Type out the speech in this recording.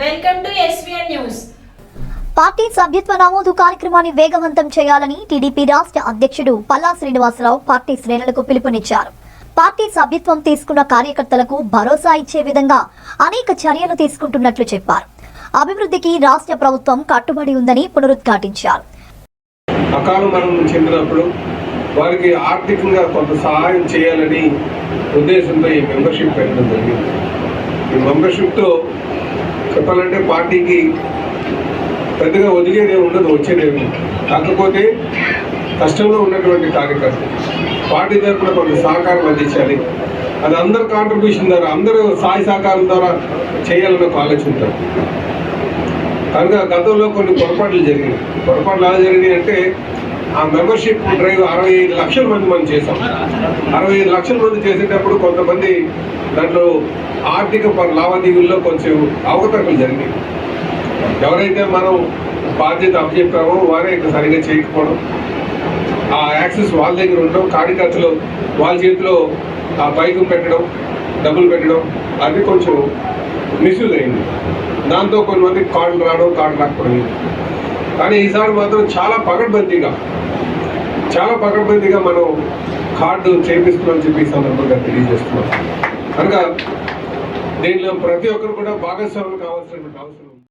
Welcome to SVN news party సభ్యత్వ నమోదు కార్యక్రమాన్ని వేగవంతం చేయాలని టీడీపీ రాష్ట్ర అధ్యక్షుడు పల్లా శ్రీనివాసరావు పార్టీ శ్రేణులకు పిలుపునిచ్చారు. పార్టీ సభ్యత్వం తీసుకున్న కార్యకర్తలకు భరోసా ఇచ్చే విధంగా అనేక చర్యలు తీసుకుంటున్నట్లు చెప్పారు. అభివృద్ధికి రాష్ట్ర ప్రభుత్వం కట్టుబడి ఉందని పునరుద్ఘాటించారు. అకాల మరణం చెందినప్పుడు వారికి ఆర్థికంగా కొంత సహాయం చేయాలని ఉద్దేశంతో ఈ మెంబర్షిప్ పెట్టడం జరిగింది. ఈ మెంబర్షిప్తో చెప్పాలంటే పార్టీకి పెద్దగా వదిలేదే ఉండదు వచ్చేదేమి కాకపోతే కష్టంలో ఉన్నటువంటి కార్యకర్త పార్టీ తరఫున కొంత సహకారం అందించాలి. అది అందరి కాంట్రిబ్యూషన్ ద్వారా అందరూ సాయి సహకారం ద్వారా చేయాలని ఒక ఆలోచన కనుక గతంలో కొన్ని పొరపాట్లు జరిగినాయి. పొరపాట్లు ఎలా జరిగినాయి అంటే ఆ మెంబర్షిప్ డ్రైవ్ అరవై ఐదు లక్షల మంది మనం చేసాం అరవై ఐదు లక్షల మంది చేసేటప్పుడు కొంతమంది దాంట్లో ఆర్థిక ప- లావాదేవీల్లో కొంచెం అవకతవకలు జరిగాయి ఎవరైతే మనం బాధ్యత అప్పచెప్పామో వారే సరిగ్గా సరిగా చేయకపోవడం ఆ యాక్సెస్ వాళ్ళ దగ్గర ఉండడం కార్యకర్తలు వాళ్ళ చేతిలో ఆ బైక్ పెట్టడం డబ్బులు పెట్టడం అది కొంచెం మిస్యూజ్ అయింది. దాంతో కొంతమంది కార్డులు రావడం కార్డు రాకపోయింది కానీ ఈసారి మాత్రం చాలా పకడ్బందీగా చాలా పకడ్బందీగా మనం కార్డు చేపిస్తున్నామని చెప్పి ఈ సందర్భంగా తెలియజేస్తున్నాం. కనుక దీనిలో ప్రతి ఒక్కరు కూడా భాగస్వాములు కావాల్సినటువంటి అవసరం ఉంది.